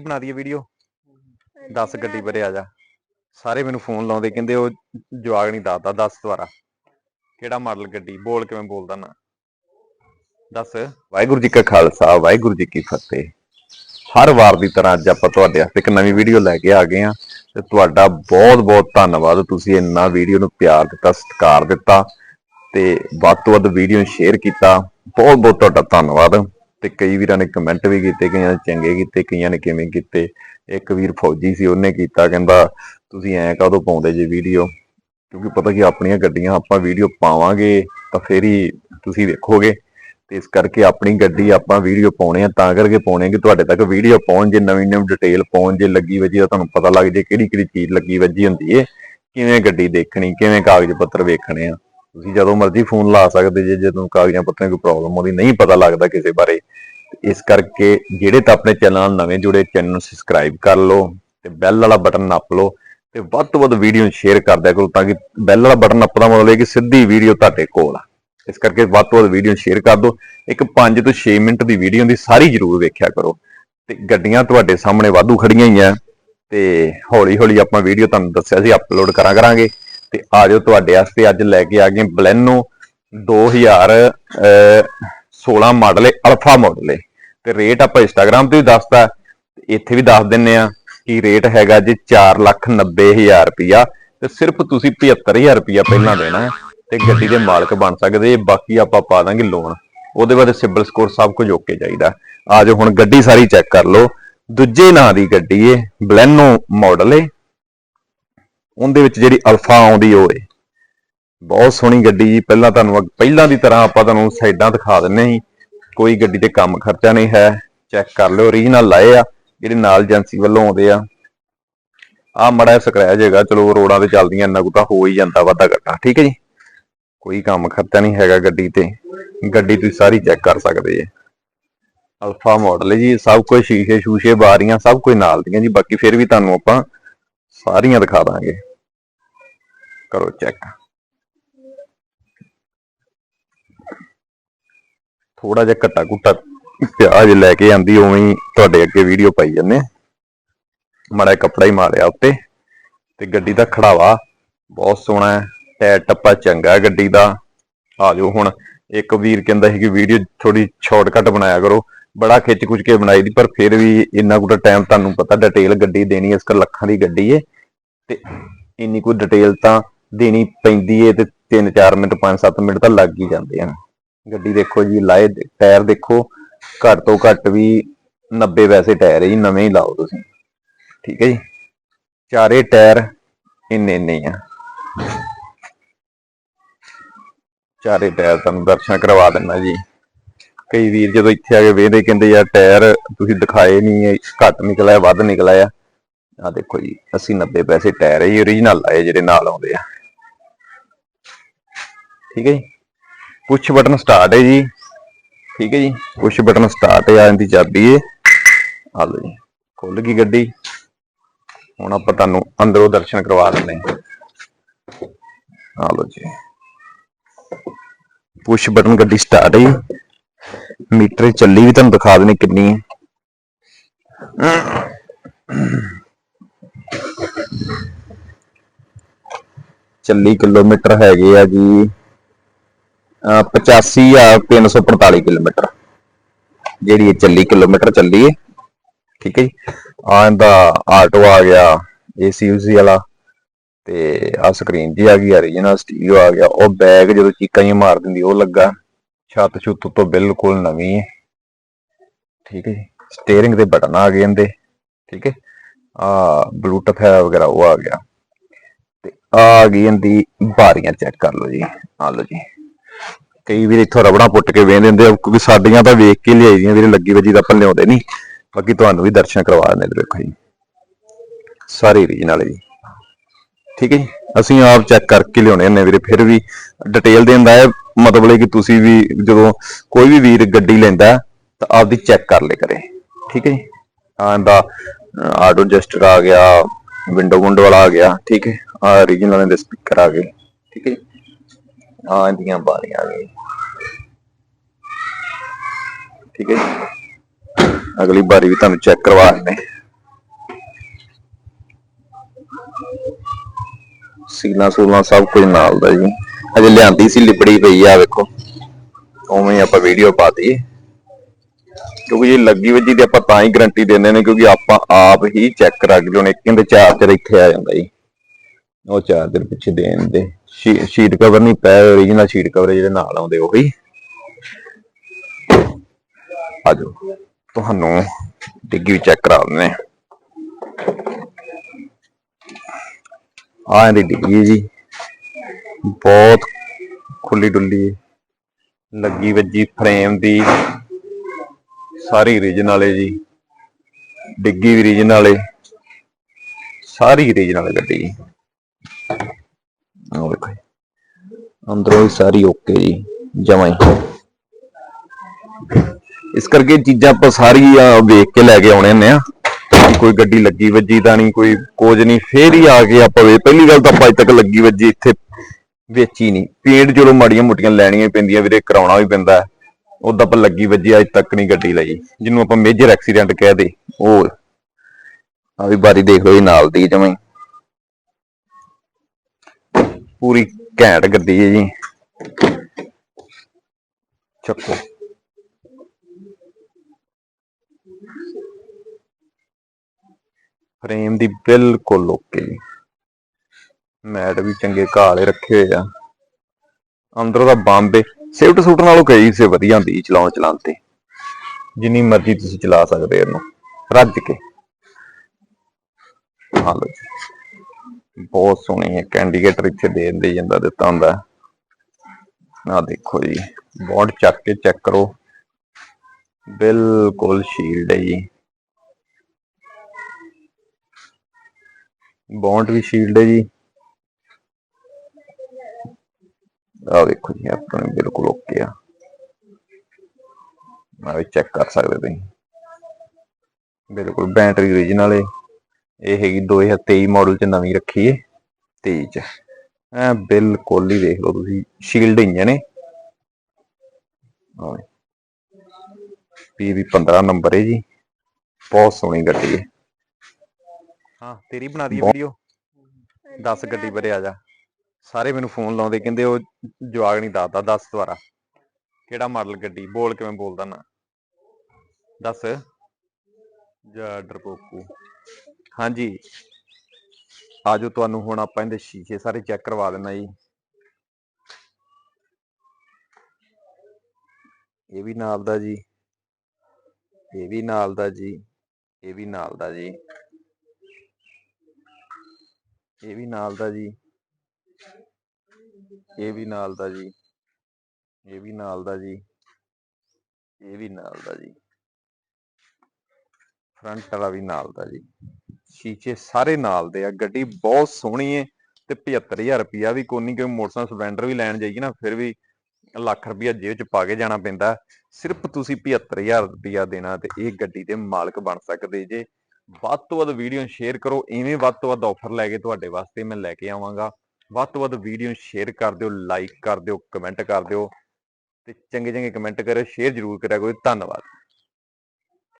ਬਣਾ ਦਈਏ ਵੀਡੀਓ ਦੱਸ ਗੱਡੀ ਬਾਰੇ ਆ ਜਾ। ਸਾਰੇ ਮੈਨੂੰ ਫੋਨ ਲਾਉਂਦੇ ਕਹਿੰਦੇ ਉਹ ਜਵਾਗ ਨਹੀਂ ਦੱਸਦਾ ਦੱਸ ਦੁਬਾਰਾ। ਕਿਹੜਾ ਮਾਡਲ ਗੱਡੀ ਬੋਲ ਕਿਵੇਂ ਬੋਲਦਾ ਨਾ। ਦੱਸ ਵਾਹਿਗੁਰੂ ਜੀ ਕਾ ਖਾਲਸਾ ਵਾਹਿਗੁਰੂ ਜੀ ਕੀ ਫਤਿਹ। ਹਰ ਵਾਰ ਦੀ ਤਰ੍ਹਾਂ ਅੱਜ ਆਪਾਂ ਤੁਹਾਡੇ ਵਾਸਤੇ ਇੱਕ ਨਵੀਂ ਵੀਡੀਓ ਲੈ ਕੇ ਆ ਗਏ ਆ ਤੇ ਤੁਹਾਡਾ ਬਹੁਤ ਬਹੁਤ ਧੰਨਵਾਦ। ਤੁਸੀਂ ਇੰਨਾ ਵੀਡੀਓ ਨੂੰ ਪਿਆਰ ਦਿੱਤਾ ਸਤਿਕਾਰ ਦਿੱਤਾ। ਤੇ ਵੱਧ ਤੋਂ ਵੱਧ ਵੀਡੀਓ ਸ਼ੇਅਰ ਕੀਤਾ। ਬਹੁਤ ਬਹੁਤ ਤੁਹਾਡਾ ਧੰਨਵਾਦ। ਤੇ ਕਈ ਵੀਰਾਂ ਨੇ ਕਮੈਂਟ ਵੀ ਕੀਤੇ, ਕਈਆਂ ਨੇ ਚੰਗੇ ਕੀਤੇ, ਕਈਆਂ ਨੇ ਕਿਵੇਂ ਕੀਤੇ। ਇੱਕ ਵੀਰ ਫੌਜੀ ਸੀ, ਉਹਨੇ ਕੀਤਾ, ਕਹਿੰਦਾ ਤੁਸੀਂ ਐਂ ਕਦੋਂ ਪਾਉਂਦੇ ਜੇ ਵੀਡੀਓ? ਕਿਉਂਕਿ ਪਤਾ ਕਿ ਆਪਣੀਆਂ ਗੱਡੀਆਂ ਆਪਾਂ ਵੀਡੀਓ ਪਾਵਾਂਗੇ ਤਾਂ ਫੇਰ ਹੀ ਤੁਸੀਂ ਵੇਖੋਗੇ। ਤੇ ਇਸ ਕਰਕੇ ਆਪਣੀ ਗੱਡੀ ਆਪਾਂ ਵੀਡੀਓ ਪਾਉਣੇ ਆ, ਤਾਂ ਕਰਕੇ ਪਾਉਣੇ ਆ ਕਿ ਤੁਹਾਡੇ ਤੱਕ ਵੀਡੀਓ ਪਹੁੰਚ ਜੇ, ਨਵੀਂ ਨਵੀਂ ਡਿਟੇਲ ਪਹੁੰਚ ਜੇ ਲੱਗੀ ਵੱਜੀ ਤਾਂ ਤੁਹਾਨੂੰ ਪਤਾ ਲੱਗ ਜੇ ਕਿਹੜੀ ਕਿਹੜੀ ਚੀਜ਼ ਲੱਗੀ ਵੱਜੀ ਹੁੰਦੀ ਏ। ਕਿਵੇਂ ਗੱਡੀ ਦੇਖਣੀ, ਕਿਵੇਂ ਕਾਗਜ਼ ਪੱਤਰ ਵੇਖਣੇ ਆ। ਤੁਸੀਂ ਜਦੋਂ ਮਰਜ਼ੀ ਫੋਨ ਲਾ ਸਕਦੇ ਜੇ ਜਦੋਂ ਕਾਗਜ਼ਾਂ ਪੱਤਰਾਂ ਦੀ ਕੋਈ ਪ੍ਰੋਬਲਮ ਆਉਂਦੀ, ਨਹੀਂ ਪਤਾ ਲੱਗਦਾ ਕਿਸੇ ਬਾਰੇ। ਇਸ ਕਰਕੇ ਜਿਹੜੇ ਤਾਂ ਆਪਣੇ ਚੈਨਲ ਨਾਲ ਨਵੇਂ ਜੁੜੇ, ਚੈਨਲ ਨੂੰ ਸਬਸਕ੍ਰਾਈਬ ਕਰ ਲਓ ਤੇ ਬੈਲ ਵਾਲਾ ਬਟਨ ਨੱਪ ਲਓ ਤੇ ਵੱਧ ਤੋਂ ਵੱਧ ਵੀਡੀਓ ਸ਼ੇਅਰ ਕਰ ਦਿਆ ਕਰੋ ਤਾਂ ਕਿ ਬੈਲ ਵਾਲਾ ਬਟਨ ਨੱਪਦਾ ਮਤਲਬ ਹੈ ਕਿ ਸਿੱਧੀ ਵੀਡੀਓ ਤੁਹਾਡੇ ਕੋਲ ਆ। ਇਸ ਕਰਕੇ ਵੱਧ ਤੋਂ ਵੱਧ ਵੀਡੀਓ ਸ਼ੇਅਰ ਕਰ ਦਿਓ। ਇੱਕ 5 ਤੋਂ 6 ਮਿੰਟ ਦੀ ਵੀਡੀਓ ਦੀ ਸਾਰੀ ਜ਼ਰੂਰ ਵੇਖਿਆ ਕਰੋ। ਤੇ ਗੱਡੀਆਂ ਤੁਹਾਡੇ ਸਾਹਮਣੇ ਵਾਧੂ ਖੜੀਆਂ ਹੀ ਆ। ਤੇ ਹੌਲੀ ਹੌਲੀ ਆਪਾਂ ਵੀਡੀਓ ਤੁਹਾਨੂੰ ਦੱਸਿਆ ਸੀ ਅਪਲੋਡ ਕਰਾਂ ਕਰਾਂਗੇ ਤੇ ਆ ਜਾਓ ਤੁਹਾਡੇ ਵਾਸਤੇ ਅੱਜ ਲੈ ਕੇ ਆ ਗਏ ਬਲੈਨੋ 2016 ਮਾਡਲ ਹੈ ਅਲਫਾ ਮਾਡਲ ਹੈ ਤੇ ਰੇਟ ਆਪਾਂ ਇੰਸਟਾਗ੍ਰam ਤੇ ਵੀ ਦੱਸਤਾ। ਇੱਥੇ ਵੀ ਦੱਸ ਦਿੰਨੇ ਆ ਕਿ ਰੇਟ ਹੈਗਾ ਜੀ 490000 ਰੁਪਿਆ ਤੇ ਸਿਰਫ ਤੁਸੀਂ 75000 ਰੁਪਿਆ ਪਹਿਲਾਂ ਦੇਣਾ ਤੇ ਗੱਡੀ ਦੇ ਮਾਲਕ ਬਣ ਸਕਦੇ ਬਾਕੀ ਆਪਾਂ ਪਾ ਦਾਂਗੇ ਲੋਨ ਉਹਦੇ ਬਾਅਦ ਸਿਬਲ ਸਕੋਰ ਸਭ ਕੁਝ ਓਕੇ ਚਾਹੀਦਾ। ਆ ਜਾਓ ਹੁਣ ਗੱਡੀ ਸਾਰੀ ਚੈੱਕ ਕਰ ਲਓ। ਦੂਜੇ ਨਾਂ ਦੀ ਗੱਡੀ ਏ, ਬਲੈਨੋ ਮਾਡਲ ਏ। ਉਹਦੇ ਵਿੱਚ ਜਿਹੜੀ ਅਲਫਾ ਆਉਂਦੀ ਉਹ ਏ। ਬਹੁਤ ਸੋਹਣੀ ਗੱਡੀ ਜੀ। ਪਹਿਲਾਂ ਤੁਹਾਨੂੰ ਅੱਗ- ਪਹਿਲਾਂ ਦੀ ਤਰ੍ਹਾਂ ਆਪਾਂ ਤੁਹਾਨੂੰ ਸਾਈਡਾਂ ਦਿਖਾ ਦਿੰਨੇ ਜੀ ਕੋਈ ਗੱਡੀ ਤੇ ਕੰਮ ਖਰਚਾ ਨਹੀਂ ਹੈ। ਚੈੱਕ ਕਰ ਲਿਓ। ਓਰੀਜਨਲ ਲਾਏ ਆ। ਜਿਹੜੇ ਨਾਲ ਏਜੰਸੀ ਵੱਲੋਂ ਆਉਂਦੇ ਆ। ਆ ਮੜਾ ਸਕ੍ਰੈਚ ਹੈਗਾ। ਚਲੋ ਰੋਡਾਂ ਤੇ ਚੱਲਦੀਆਂ, ਇੰਨਾ ਕੁ ਤਾਂ ਹੋ ਹੀ ਜਾਂਦਾ ਵਾਧਾ ਘਟਾ। ਠੀਕ ਹੈ ਜੀ? ਕੋਈ ਕੰਮ ਖਰਚਾ ਨਹੀਂ ਹੈਗਾ ਗੱਡੀ ਤੇ। ਗੱਡੀ ਤੁਸੀਂ ਸਾਰੀ ਚੈੱਕ ਕਰ ਸਕਦੇ ਜੇ। ਅਲਫਾ ਮਾਡਲ ਜੀ। ਸਭ ਕੁਝ ਸ਼ੀਸ਼ੇ ਸ਼ੂਸ਼ੇ ਬਾਰੀਆਂ, ਸਭ ਕੁਝ ਨਾਲ ਦੀਆਂ ਜੀ। ਬਾਕੀ ਫਿਰ ਵੀ ਤੁਹਾਨੂੰ ਆਪਾਂ ਸਾਰੀਆਂ ਦਿਖਾ ਦਾਂਗੇ। ਕਰੋ ਚੈੱਕ ਥੋੜਾ ਜਿਹਾ ਘੱਟਾ ਘੁੱਟਾ ਪਿਆਜ ਲੈ ਕੇ ਆਂਦੀ, ਉਵੇਂ ਹੀ ਤੁਹਾਡੇ ਅੱਗੇ ਵੀਡੀਓ ਪਾਈ ਜੰਨੇ ਮੜਾ ਕੱਪੜਾ ਹੀ ਮਾਰਿਆ ਉੱਤੇ, ਤੇ ਗੱਡੀ ਦਾ ਖੜਾਵਾ ਬਹੁਤ ਸੋਹਣਾ ਹੈ, ਟਾਇਰ ਟੱਪਾ ਚੰਗਾ ਗੱਡੀ ਦਾ। ਆ ਜਾਓ ਹੁਣ, ਇੱਕ ਵੀਰ ਕਹਿੰਦਾ ਸੀ ਕਿ ਵੀਡੀਓ ਥੋੜੀ ਸ਼ਾਰਟਕਟ ਬਣਾਇਆ ਕਰੋ, ਬੜਾ ਖਿੱਚ ਖੁੱਚ ਕੇ ਬਣਾਈ ਦੀ, ਪਰ ਫਿਰ ਵੀ ਇੰਨਾ ਕੁ ਟਾਈਮ ਤੁਹਾਨੂੰ ਪਤਾ ਡਿਟੇਲ ਗੱਡੀ ਦੇਣੀ ਇਸ ਕਰ ਲੱਖਾਂ ਦੀ ਗੱਡੀ ਏ ਤੇ ਇੰਨੀ ਕੁ ਡਿਟੇਲ ਤਾਂ ਦੇਣੀ ਪੈਂਦੀ ਏ ਤੇ 3-4 ਮਿੰਟ 5-7 ਮਿੰਟ ਤਾਂ ਲੱਗ ਹੀ ਜਾਂਦੇ ਹਨ ਗੱਡੀ ਦੇਖੋ ਜੀ, ਲਾਏ ਟਾਇਰ ਦੇਖੋ, ਘੱਟ ਤੋਂ ਘੱਟ ਵੀ 90 ਵੈਸੇ ਟਾਇਰ ਹੈ ਜੀ ਨਵੇਂ ਹੀ ਲਾਓ ਤੁਸੀਂ। ਠੀਕ ਹੈ ਜੀ? ਚਾਰੇ ਟਾਇਰ ਇੰਨੇ ਇੰਨੇ ਆ। ਚਾਰੇ ਟਾਇਰ ਤੁਹਾਨੂੰ ਦਰਸ਼ਨ ਕਰਵਾ ਦਿੰਦਾ ਜੀ। ਕਈ ਵੀਰ ਜਦੋਂ ਇੱਥੇ ਆ ਕੇ ਵੇਖਦੇ ਕਹਿੰਦੇ, ਯਾਰ ਟਾਇਰ ਤੁਸੀਂ ਦਿਖਾਏ ਨਹੀਂ ਘੱਟ ਨਿਕਲਿਆ, ਵੱਧ ਨਿਕਲਿਆ। ਆ ਦੇਖੋ ਜੀ 80 90 ਪੈਸੇ ਟਾਇਰ ਹੈ ਜੀ origignal ਆਏ ਜਿਹੜੇ ਨਾਲ ਆਉਂਦੇ ਆ। ਠੀਕ ਹੈ ਜੀ। ਪੁਸ਼ ਬਟਨ ਸਟਾਰਟ ਹੈ ਜੀ। ਠੀਕ ਹੈ ਜੀ। ਪੁਸ਼ ਬਟਨ ਸਟਾਰਟ ਹੈ ਆ ਇਹਦੀ ਚਾਬੀ ਹੈ ਆ ਲਓ ਜੀ। ਖੁੱਲ ਗਈ ਗੱਡੀ। ਹੁਣ ਆਪਾਂ ਤੁਹਾਨੂੰ ਅੰਦਰੋਂ ਦਰਸ਼ਨ ਕਰਵਾ ਦਿੰਦੇ ਹਾਂ। ਆ ਲਓ ਜੀ। ਪੁਸ਼ ਬਟਨ ਗੱਡੀ ਸਟਾਰਟ ਹੈ ਮੀਟਰ ਚੱਲੀ ਵੀ ਤੁਹਾਨੂੰ ਦਿਖਾ ਦੇਣੀ ਕਿੰਨੀ ਹੈ। ਚੱਲੀ ਕਿਲੋਮੀਟਰ ਹੈਗੇ ਆ ਜੀ। 85345 ਕਿਲੋਮੀਟਰ। ਜਿਹੜੀ ਇਹ ਚੱਲੀ ਕਿਲੋਮੀਟਰ ਚੱਲੀ ਹੈ ਠੀਕ ਹੈ ਜੀ। ਆ ਇਹਦਾ ਆਟੋ ਆ ਗਿਆ ਏਸੀ ਵਾਲਾ। ਤੇ ਆ ਸਕਰੀਨ ਜੀ ਆ ਗਈ origignal ਸਟੀਰੀਓ ਆ ਗਿਆ। ਉਹ ਬੈਗ ਜਦੋਂ ਚੀਕਾਂ ਹੀ ਮਾਰ ਦਿੰਦੀ, ਉਹ ਲੱਗਾ। ਛੱਤ ਛੁੱਤ ਤੋਂ ਬਿਲਕੁਲ ਨਵੀਂ ਹੈ ਠੀਕ ਹੈ ਜੀ। ਸਟੀਅਰਿੰਗ ਦੇ ਬਟਨ ਆ ਗਏ ਇਹਦੇ। ਠੀਕ ਹੈ। ਆ ਬਲੂਟੁੱਥ ਹੈ ਵਗੈਰਾ, ਉਹ ਆ ਗਿਆ। ਤੇ ਆ ਆ ਗਈ ਇਹਦੀ ਬਾਰੀਆਂ ਚੈੱਕ ਕਰ ਲਓ ਜੀ। ਆ ਲਓ ਜੀ। ਕਈ ਵੀਰ ਇੱਥੋਂ ਰਬੜਾਂ ਪੁੱਟ ਕੇ ਵੇਚ ਦਿੰਦੇ ਆ, ਕਿਉਂਕਿ ਸਾਡੀਆਂ ਤਾਂ ਵੇਖ ਕੇ ਲਿਆਈ ਦੀਆਂ ਵੀਰੇ, ਲੱਗੀ ਵਜੀ ਤਾਂ ਆਪਾਂ ਲਿਆਉਂਦੇ ਨਹੀਂ। ਬਾਕੀ ਤੁਹਾਨੂੰ ਵੀ ਦਰਸ਼ਨ ਕਰਵਾ ਦਿੰਦੇ ਨੇ ਦੇਖੋ ਜੀ। ਸਾਰੀ ਰੀਜਨਲ ਜੀ। ਠੀਕ ਹੈ ਜੀ? ਅਸੀਂ ਆਪ ਚੈੱਕ ਕਰਕੇ ਲਿਆਉਣੇ ਨੇ ਵੀਰੇ, ਫਿਰ ਵੀ ਡਿਟੇਲ ਦੇਣ ਹੈ ਮਤਲਬ ਕਿ ਤੁਸੀਂ ਵੀ ਜਦੋਂ ਕੋਈ ਵੀ ਵੀਰ ਗੱਡੀ ਲੈਂਦਾ, ਤਾਂ ਆਪਦੀ ਚੈੱਕ ਕਰ ਲੈ ਕਰੇ। ਠੀਕ ਹੈ ਜੀ? ਆ ਇਹਦਾ ਆਟੋ ਜਸਟਰ ਆ ਗਿਆ ਵਿੰਡੋ ਵਿੰਡੋ ਵਾਲਾ ਆ ਗਿਆ। ਠੀਕ ਹੈ? ਆ ਰੀਜਨਲ ਦੇ ਸਪੀਕਰ ਆ ਗਏ। ਠੀਕ ਹੈ ਹਾਂ ਇਹਦੀਆਂ ਬਾਲੀਆਂ ਵੀ। ਠੀਕ ਹੈ ਜੀ। ਅਗਲੀ ਵਾਰੀ ਵੀ ਤੁਹਾਨੂੰ ਚੈੱਕ ਕਰਵਾ ਲੈਣੇ ਸੀਲਾ ਸੂਲਾ ਸਭ ਕੁਝ ਨਾਲ ਦਾ ਜੀ। ਅਜੇ ਲਿਆਂਦੀ ਸੀ ਲਿਪੜੀ ਪਈ ਆ, ਵੇਖੋ। ਉਵੇਂ ਆਪਾਂ ਵੀਡੀਓ ਪਾਤੀ ਕਿਉਂਕਿ ਜੇ ਲੱਗੀ ਵੱਜੀ ਤੇ ਆਪਾਂ ਤਾਂ ਹੀ ਗਰੰਟੀ ਦਿੰਦੇ ਨੇ, ਕਿਉਂਕਿ ਆਪਾਂ ਆਪ ਹੀ ਚੈੱਕ ਕਰਾ ਕੇ ਲਿਆਉਣੇ ਕਿੰਦੇ ਚਾਰਜਰ ਇੱਥੇ ਆ ਜਾਂਦਾ ਜੀ। ਉਹ ਚਾਰਜਰ ਪਿੱਛੇ ਦੇਣ ਦੇ। ਸ਼ੀਟ ਕਵਰ ਨਹੀਂ ਪਏ origignal ਸ਼ੀਟ ਕਵਰ ਜਿਹੜੇ ਨਾਲ ਆਉਂਦੇ ਉਹੀ। ਆਜੋ, ਤੁਹਾਨੂੰ ਡਿੱਗੀ ਵੀ ਚੈੱਕ ਕਰਾ ਦਿੰਦੇ ਹਾਂ। ਆ ਇਹਦੀ ਡਿੱਗੀ ਜੀ। ਬਹੁਤ ਖੁੱਲੀ ਡੁੱਲੀ ਲੱਗੀ ਵੱਜੀ ਫਰੇਮ ਦੀ ਸਾਰੀ origignal ਹੈ ਜੀ। ਡਿੱਗੀ ਵੀ ਰੀਜਨ ਵਾਲੇ ਸਾਰੀ ਰੀਜਨ ਵਾਲੇ ਗੱਡੀ। ਜੀ ਵੇਖੋ ਅੰਦਰੋਂ ਹੀ ਸਾਰੀ ਓਕੇ ਜੀ, ਜਮਾਂ ਹੀ। ਇਸ ਕਰਕੇ ਚੀਜ਼ਾਂ ਆਪਾਂ ਸਾਰੀਆਂ ਵੇਖ ਕੇ ਲੈ ਕੇ ਆਉਣੇ ਨੇ ਆ। ਕੋਈ ਗੱਡੀ ਲੱਗੀ ਵੱਜੀ ਤਾਂ ਨਹੀਂ, ਕੋਈ ਕੁਝ ਨਹੀਂ, ਫੇਰ ਹੀ ਆ ਕੇ ਆਪਾਂ ਵੇ ਪਹਿਲੀ ਗੱਲ ਤਾਂ ਆਪਾਂ ਅਜੇ ਤੱਕ ਲੱਗੀ ਵੱਜੀ, ਇੱਥੇ ਵੇਚੀ ਨਹੀਂ। ਪੇਂਟ ਚਲੋ ਮਾੜੀਆਂ ਮੋਟੀਆਂ ਲੈਣੀਆਂ ਪੈਂਦੀਆਂ ਵੀਰੇ, ਕਰਾਉਣਾ ਵੀ ਪੈਂਦਾ। ਉਦਾਂ ਆਪਾਂ ਲੱਗੀ ਵੱਜੀ, ਅਜੇ ਤੱਕ ਨਹੀਂ ਗੱਡੀ ਲਈ। ਜਿਹਨੂੰ ਆਪਾਂ ਮੇਜਰ ਐਕਸੀਡੈਂਟ ਕਹਿ ਦੇ, ਉਹ। ਆ ਵੀ ਬਾਰੀ ਦੇਖ ਲਓ ਜੀ, ਨਾਲ ਦੀ ਜਮਾਂ ਹੀ। ਪੂਰੀ ਘੈਂਟ ਗੱਡੀ ਹੈ ਜੀ। ਚੱਕੋ। ਫਰੇਮ ਦੀ ਬਿਲਕੁਲ ਓਕੇ ਜੀ। ਮੈਟ ਵੀ ਚੰਗੇ ਕਾਲੇ ਰੱਖੇ ਹੋਏ ਆ। ਅੰਦਰੋਂ ਦਾ ਬੰਬ ਸਿਫਟ ਸੂਟ ਨਾਲੋਂ ਕਈ ਸੇ ਵਧੀਆ ਹੁੰਦੀ ਚਲਾਉਣ ਚਲਾਉਣ ਤੇ। ਜਿੰਨੀ ਮਰਜ਼ੀ ਤੁਸੀਂ ਚਲਾ ਸਕਦੇ ਹੋ ਇਹਨੂੰ। ਰੱਜ ਕੇ। ਹਾਂ ਜੀ। ਬਹੁਤ ਸੋਹਣੀ ਹੈ, ਕੈਂਡੀਕੇਟਰ ਇੱਥੇ ਦੇ ਦਿੰਦੇ ਜਾਂਦਾ, ਦਿੱਤਾ ਹੁੰਦਾ ਆ ਦੇਖੋ ਜੀ, ਬੋਰਡ ਚੱਕ ਕੇ ਚੈੱਕ ਕਰੋ। ਬਿਲਕੁਲ ਸ਼ੀਲਡ ਹੈ ਜੀ। ਬੌਂਡ ਵੀ ਸ਼ੀਲਡ ਹੈ ਜੀ। ਆ ਦੇਖੋ ਜੀ, ਆਪਣੇ ਬਿਲਕੁਲ ਓਕੇ ਆ। ਆ ਵੀ ਚੈੱਕ ਕਰ ਸਕਦੇ ਤੁਸੀਂ ਬਿਲਕੁਲ ਬੈਟਰੀ origignal ਹੈ। ਇਹ ਹੈਗੀ 2023 ਮਾਡਲ ਚ ਨਵੀਂ ਰੱਖੀ ਹੈ 23 ਚ ਐ ਬਿਲਕੁਲ ਹੀ ਦੇਖ ਲਓ ਤੁਸੀਂ ਸ਼ੀਲਡ ਇੰਜਨ ਹੈ। ਪੀਵੀ 15 ਨੰਬਰ ਹੈ ਜੀ, ਬਹੁਤ ਸੋਹਣੀ ਗੱਡੀ ਹੈ ਹਾਂ, ਤੇਰੀ ਬਣਾ ਦੀ ਵੀਡੀਓ 10 ਗੱਡੀ ਬਾਰੇ ਆ ਜਾ। ਸਾਰੇ ਮੈਨੂੰ ਫੋਨ ਲਾਉਂਦੇ ਕਹਿੰਦੇ ਉਹ ਜਵਾਗ ਨਹੀਂ ਦੱਸਦਾ, ਦੱਸ ਦੁਆਰਾ ਕਿਹੜਾ ਮਾਡਲ ਗੱਡੀ, ਬੋਲ ਕਿਵੇਂ ਬੋਲਦਾ ਨਾ। ਦੱਸ। ਜਾ ਡਰਪੋਕੂ ਹਾਂਜੀ। ਆਜੋ ਤੁਹਾਨੂੰ ਹੁਣ ਆਪਾਂ ਇਹਦੇ ਸ਼ੀਸ਼ੇ ਸਾਰੇ ਚੈੱਕ ਕਰਵਾ ਦੇਣਾ ਜੀ। ਇਹ ਵੀ ਨਾਲ ਦਾ ਜੀ। ਇਹ ਵੀ ਨਾਲ ਦਾ ਜੀ। ਇਹ ਵੀ ਨਾਲ ਦਾ ਜੀ। ਇਹ ਵੀ ਨਾਲ ਦਾ ਜੀ। ਇਹ ਵੀ ਨਾਲ ਦਾ ਜੀ। ਇਹ ਵੀ ਨਾਲ ਦਾ ਜੀ। ਇਹ ਵੀ ਨਾਲ ਦਾ ਜੀ। ਫਰੰਟ ਵਾਲਾ ਵੀ ਨਾਲ ਦਾ ਜੀ। ਸ਼ੀਸ਼ੇ ਸਾਰੇ ਨਾਲ ਦੇ ਆ, ਗੱਡੀ ਬਹੁਤ ਸੋਹਣੀ ਏ ਤੇ 75000 ਰੁਪਿਆ ਵੀ ਕੋਨੀ ਕੋਈ ਮੋਟਰਸਾਈਕਲ ਸਪਲੈਂਡਰ ਵੀ ਲੈਣ ਜਾਈਏ ਨਾ, ਫਿਰ ਵੀ ਲੱਖ ਰੁਪਿਆ ਜੇਬ ਚ ਪਾ ਕੇ ਜਾਣਾ ਪੈਂਦਾ। ਸਿਰਫ ਤੁਸੀਂ 75000 ਰੁਪਿਆ ਦੇਣਾ ਤੇ ਇਹ ਗੱਡੀ ਦੇ ਮਾਲਕ ਬਣ ਸਕਦੇ ਜੇ। ਵੱਧ ਤੋਂ ਵੱਧ ਵੀਡੀਓ ਸ਼ੇਅਰ ਕਰੋ, ਇਵੇਂ ਵੱਧ ਤੋਂ ਵੱਧ ਆਫਰ ਲੈ ਕੇ ਤੁਹਾਡੇ ਵਾਸਤੇ ਮੈਂ ਲੈ ਕੇ ਆਵਾਂਗਾ। ਵੱਧ ਤੋਂ ਵੱਧ ਵੀਡੀਓ ਸ਼ੇਅਰ ਕਰ ਦਿਓ ਲਾਈਕ ਕਰ ਦਿਓ ਕਮੈਂਟ ਕਰ ਦਿਓ ਤੇ ਚੰਗੇ ਚੰਗੇ ਕਮੈਂਟ ਕਰਿਓ ਸ਼ੇਅਰ ਜ਼ਰੂਰ ਕਰਿਆ ਕਰੋ। ਧੰਨਵਾਦ।